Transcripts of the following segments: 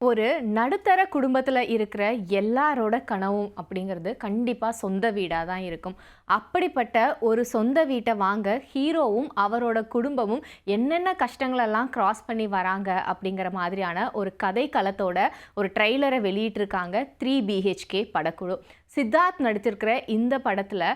ஒரு நடுத்தர குடும்பத்தில் இருக்கிற எல்லாரோட கனவும் அப்படிங்கிறது கண்டிப்பாக சொந்த வீடாக தான் இருக்கும். அப்படிப்பட்ட ஒரு சொந்த வீட்டை வாங்க ஹீரோவும் அவரோட குடும்பமும் என்னென்ன கஷ்டங்களெல்லாம் கிராஸ் பண்ணி வராங்க அப்படிங்கிற மாதிரியான ஒரு கதை களத்தோட ஒரு ட்ரெய்லரை வெளியிட்டிருக்காங்க த்ரீ பிஹெச்கே படக்குழு. சித்தார்த் நடிச்சிருக்கிற இந்த படத்தில்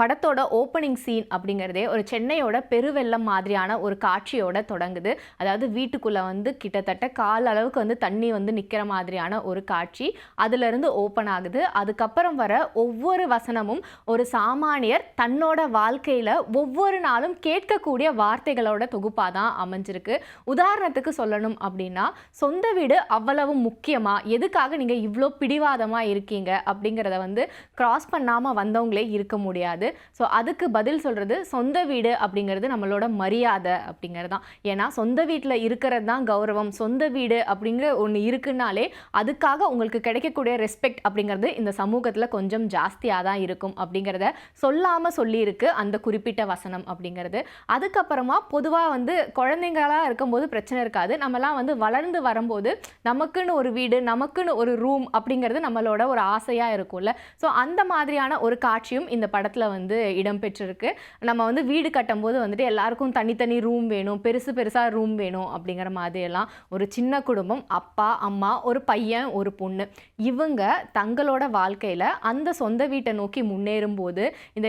படத்தோட ஓப்பனிங் சீன் அப்படிங்கிறதே ஒரு சென்னையோட பெருவெள்ளம் மாதிரியான ஒரு காட்சியோட தொடங்குது. அதாவது வீட்டுக்குள்ளே வந்து கிட்டத்தட்ட கால் அளவுக்கு வந்து தண்ணி வந்து நிற்கிற மாதிரியான ஒரு காட்சி. அதுலேருந்து ஓப்பன் ஆகுது. அதுக்கப்புறம் வர ஒவ்வொரு வசனமும் ஒரு சாமானியர் தன்னோட வாழ்க்கையில் ஒவ்வொரு நாளும் கேட்கக்கூடிய வார்த்தைகளோட தொகுப்பாக தான் அமைஞ்சிருக்கு. உதாரணத்துக்கு சொல்லணும் அப்படின்னா சொந்த வீடு அவ்வளவு முக்கியமாக எதுக்காக நீங்கள் இவ்வளோ பிடிவாதமாக இருக்கீங்க? அப்படிங்கிறத வந்து கிராஸ் பண்ணாமல் வந்தவங்களே இருக்க முடியாது. ஸோ அதுக்கு பதில் சொல்கிறது சொந்த வீடு அப்படிங்கிறது நம்மளோட மரியாதை அப்படிங்கிறது தான் ஏன்னா சொந்த வீட்டில் இருக்கிறது தான் கௌரவம். சொந்த வீடு அப்படிங்கிற ஒன்று இருக்குன்னாலே அதுக்காக உங்களுக்கு கிடைக்கக்கூடிய ரெஸ்பெக்ட் அப்படிங்கிறது இந்த சமூகத்தில் கொஞ்சம் ஜாஸ்தியாக தான் இருக்கும் அப்படிங்கிறத சொல்லாமல் சொல்லியிருக்கு அந்த குறிப்பிட்ட வசனம் அப்படிங்கிறது. அதுக்கப்புறமா பொதுவாக வந்து குழந்தைங்களாக இருக்கும்போது பிரச்சனை இருக்காது. நம்மலாம் வந்து வளர்ந்து வரும்போது நமக்குன்னு ஒரு வீடு நமக்குன்னு ஒரு ரூம் அப்படிங்கிறது நம்மளோட ஒரு ஆசையாக இருக்கும்ல. ஸோ அந்த மாதிரியான ஒரு காட்சியும் இந்த படத்தில் வந்து வந்து இடம்பெற்றிருக்கு. நம்ம வந்து வீடு கட்டும்போது வந்துட்டு எல்லாருக்கும் தனித்தனி ரூம் வேணும் பெருசு பெருசாக ரூம் வேணும் அப்படிங்கிற மாதிரியெல்லாம் ஒரு சின்ன குடும்பம் அப்பா அம்மா ஒரு பையன் ஒரு பொண்ணு. இவங்க தங்களோட வாழ்க்கையில் அந்த சொந்த வீட்டை நோக்கி முன்னேறும்போது இந்த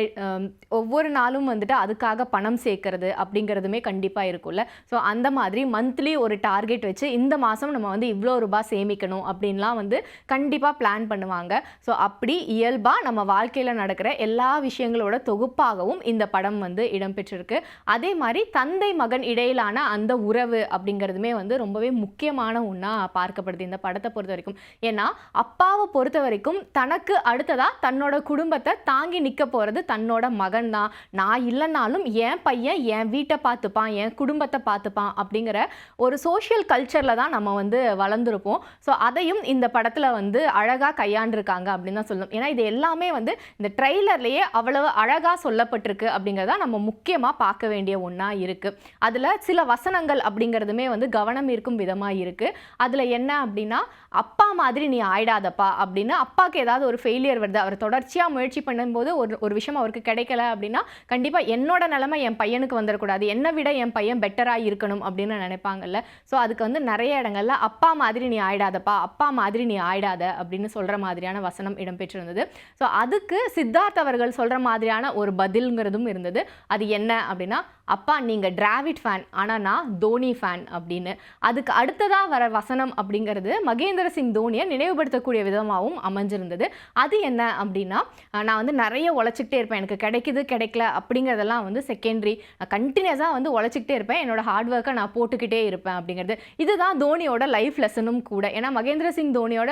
ஒவ்வொரு நாளும் வந்துட்டு அதுக்காக பணம் சேர்க்கறது அப்படிங்கிறதுமே கண்டிப்பாக இருக்கும்ல. ஸோ அந்த மாதிரி மந்த்லி ஒரு டார்கெட் வச்சு இந்த மாதம் நம்ம வந்து இவ்வளோ ரூபாய் சேமிக்கணும் அப்படின்லாம் வந்து கண்டிப்பாக பிளான் பண்ணுவாங்க. ஸோ அப்படி இயல்பாக நம்ம வாழ்க்கையில் நடக்கிற எல்லா விஷயங்களும் விஷயங்களோட தொகுப்பாகவும் இந்த படம் வந்து இடம்பெற்றிருக்கு. அதே மாதிரி தந்தை மகன் இடையிலான அந்த உறவு அப்படிங்கிறதுமே வந்து ரொம்பவே முக்கியமான ஒன்றா பார்க்கப்படுது இந்த படத்தை பொறுத்த வரைக்கும். ஏன்னா அப்பாவை பொறுத்த வரைக்கும் தனக்கு அடுத்ததாக தன்னோட குடும்பத்தை தாங்கி நிற்க போகிறது தன்னோட மகன் தான். நான் இல்லைனாலும் என் பையன் என் வீட்டை பார்த்துப்பான் என் குடும்பத்தை பார்த்துப்பான் அப்படிங்கிற ஒரு சோஷியல் கல்ச்சரில் தான் நம்ம வந்து வளர்ந்துருப்போம். ஸோ அதையும் இந்த படத்தில் வந்து அழகாக கையாண்டிருக்காங்க அப்படின்னு தான் சொல்லணும். ஏன்னா இது எல்லாமே வந்து இந்த ட்ரெய்லர்லேயே அவ்வளோ அவ்வளவு அழகாக சொல்லப்பட்டிருக்கு அப்படிங்கிறதா நம்ம முக்கியமாக பார்க்க வேண்டிய ஒன்றா இருக்குது அதில் சில வசனங்கள் அப்படிங்கிறதுமே வந்து கவனம் ஈர்க்கும் விதமாக இருக்குது அதில் என்ன அப்படின்னா அப்பா மாதிரி நீ ஆயிடாதப்பா அப்படின்னு அப்பாவுக்கு ஏதாவது ஒரு ஃபெயிலியர் வருது அவர் தொடர்ச்சியாக முயற்சி பண்ணும்போது ஒரு ஒரு விஷயம் அவருக்கு கிடைக்கல அப்படின்னா கண்டிப்பாக என்னோட நிலைமை என் பையனுக்கு வந்துடக்கூடாது என்னை விட என் பையன் பெட்டராக இருக்கணும் அப்படின்னு நினைப்பாங்கல்ல. ஸோ அதுக்கு வந்து நிறைய இடங்கள்ல அப்பா மாதிரி நீ ஆயிடாதப்பா அப்பா மாதிரி நீ ஆயிடாத அப்படின்னு சொல்கிற மாதிரியான வசனம் இடம்பெற்றிருந்தது. ஸோ அதுக்கு சித்தார்த் அவர்கள் சொல்கிற மாதிரி மாதிரியான ஒரு பதில்ங்கிறதும் இருந்தது. அது என்ன அப்படின்னா அப்பா நீங்கள் டிராவிட் ஃபேன் ஆனால் நான் தோனி ஃபேன் அப்படின்னு. அதுக்கு அடுத்ததாக வர வசனம் அப்படிங்கிறது மகேந்திர சிங் தோனியை நினைவுபடுத்தக்கூடிய விதமாகவும் அமைஞ்சிருந்தது. அது என்ன அப்படின்னா நான் வந்து நிறைய உழைச்சிக்கிட்டே இருப்பேன். எனக்கு கிடைக்குது கிடைக்கல அப்படிங்கிறதெல்லாம் வந்து செகண்டரி நான் கண்டினியூஸாக வந்து உழைச்சிக்கிட்டே இருப்பேன். என்னோட ஹார்ட் ஒர்க்கை நான் போட்டுக்கிட்டே இருப்பேன் அப்படிங்கிறது. இதுதான் தோனியோட லைஃப் லெசனும் கூட. ஏன்னா மகேந்திர சிங் தோனியோட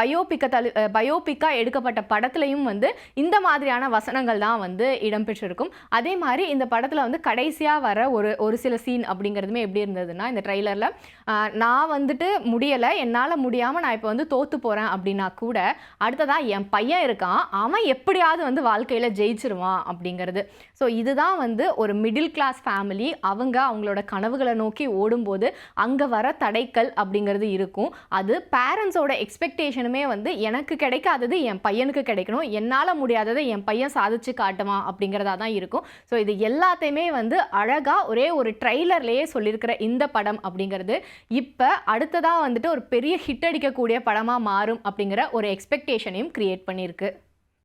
பயோபிக்க தலு பயோபிக்காக எடுக்கப்பட்ட படத்துலையும் வந்து இந்த மாதிரியான வசனங்கள் தான் வந்து இடம்பெற்றிருக்கும். அதே மாதிரி இந்த படத்தில் வந்து கடைசியாக வர ஒரு ஒரு சில சீன் அப்படிங்கிறதுமே எப்படி இருந்ததுன்னா இந்த ட்ரைலரில் நான் வந்துட்டு முடியலை என்னால் முடியாமல் நான் இப்போ வந்து தோற்று போகிறேன் அப்படின்னா கூட அடுத்ததாக என் பையன் இருக்கான் அவன் எப்படியாவது வந்து வாழ்க்கையில் ஜெயிச்சிருவான் அப்படிங்கிறது. ஸோ இதுதான் வந்து ஒரு மிடில் கிளாஸ் ஃபேமிலி அவங்க அவங்களோட கனவுகளை நோக்கி ஓடும்போது அங்கே வர தடைக்கல் அப்படிங்கிறது இருக்கும். அது பேரண்ட்ஸோட எக்ஸ்பெக்டேஷனுமே வந்து எனக்கு கிடைக்காதது என் பையனுக்கு கிடைக்கணும் என்னால் முடியாததை என் பையன் சாதிச்சு காட்டுமா அப்படிங்கிறதா தான் இருக்கும். ஸோ இது எல்லாத்தையுமே வந்து அழகாக ஒரே ஒரு ட்ரைலர்லேயே சொல்லியிருக்கிற இந்த படம் அப்படிங்கிறது. இப்போ அடுத்ததாக வந்துட்டு ஒரு பெரிய ஹிட் அடிக்கக்கூடிய படமாக மாறும் அப்படிங்கிற ஒரு எக்ஸ்பெக்டேஷனையும் க்ரியேட் பண்ணியிருக்கு.